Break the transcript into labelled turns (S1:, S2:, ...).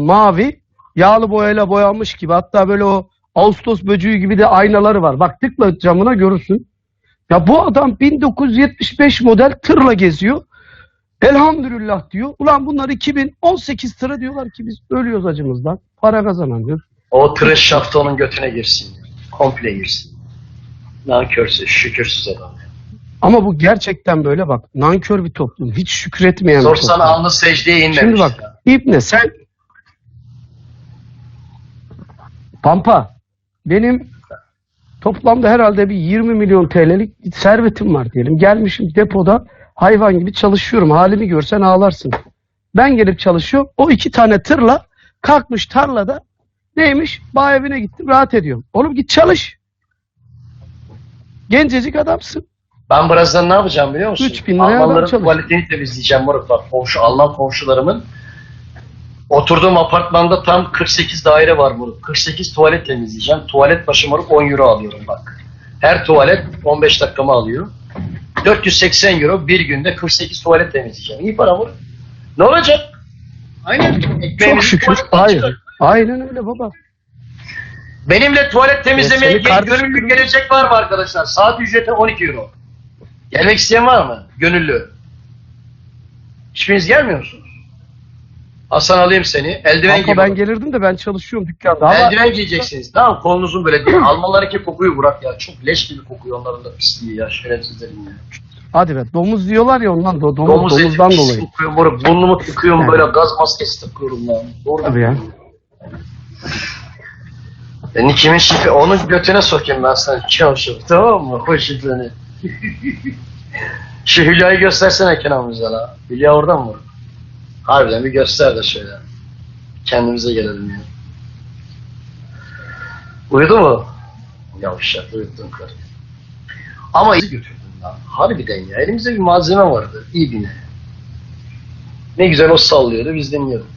S1: mavi yağlı boyayla boyanmış gibi hatta böyle o Ağustos böceği gibi de aynaları var. Bak tıkla camına görürsün. Ya bu adam 1975 model tırla geziyor. Elhamdülillah diyor. Ulan bunlar 2018 tırı diyorlar ki biz ölüyoruz acımızdan. Para kazanamıyoruz.
S2: O tırış şaftı onun götüne girsin. Komple girsin. Nankörsüz, şükürsüz adam.
S1: Ama bu gerçekten böyle bak. Nankör bir toplum. Hiç şükretmeyen bir
S2: Sorsan
S1: toplum.
S2: alnı secdeye inmemiş.
S1: Şimdi bak. İbne sen Pampa benim toplamda herhalde bir 20 milyon TL'lik servetim var diyelim. Gelmişim depoda hayvan gibi çalışıyorum. Halimi görsen ağlarsın. Ben gelip çalışıyorum. O iki tane tırla kalkmış tarlada neymiş? Bağ evine gittim rahat ediyorum. Oğlum git çalış. Gencecik adamsın.
S2: Ben birazdan ne yapacağım biliyor musun?
S1: 3000 liraya adam
S2: Almanların
S1: çalışıyor.
S2: tuvaletini temizleyeceğim moruk bak. Komşu, Alman komşularımın oturduğum apartmanda tam 48 daire var moruk. 48 tuvalet temizleyeceğim. Tuvalet başı moruk 10 euro alıyorum bak. Her tuvalet 15 dakikamı alıyor. 480 euro bir günde 48 tuvalet temizleyeceğim. İyi para moruk. Ne olacak? Aynen. Ekmeğimizi
S1: Çok şükür.
S2: tuvaletten
S1: Hayır.
S2: çıkar.
S1: Aynen öyle baba.
S2: Benimle tuvalet temizlemeye
S1: seni
S2: gel-
S1: kardeşim-
S2: gönüllü gelecek var mı arkadaşlar? Saat ücreti 12 euro. Gelmek isteyen var mı? Gönüllü. Hiçbiriniz gelmiyor musunuz? Hasan alayım seni. Eldiven
S1: Pampa
S2: giy.
S1: ben gelirdim de ben çalışıyorum dükkanda. Ama
S2: Eldiven giyeceksiniz. Tamam kolunuzun böyle değil. Almanlardaki kokuyu bırak ya. Çok leş gibi kokuyor onların da pisliği ya. Şerefsizlerin ya.
S1: Hadi be domuz diyorlar ya ondan do, domuz,
S2: Domuz eti
S1: domuzdan
S2: pis
S1: dolayı.
S2: kokuyor. Böyle burnumu tıkıyorum böyle gaz maskesi takıyorum lan. Doğru.
S1: Tabii ya.
S2: Ben kimin şifi onun götüne sokayım ben sana çavuşum tamam mı? Şifreni. Şu Hülya'yı göstersene Kenan bize la. Hülya oradan mı? Harbiden bir göster de şöyle. Kendimize gelelim ya. Uyudu mu? Yavşak uyuttun karı. Ama iyi götürdün lan. Harbiden ya. Elimizde bir malzeme vardı. İyi bine. Ne güzel o sallıyordu biz dinliyorduk.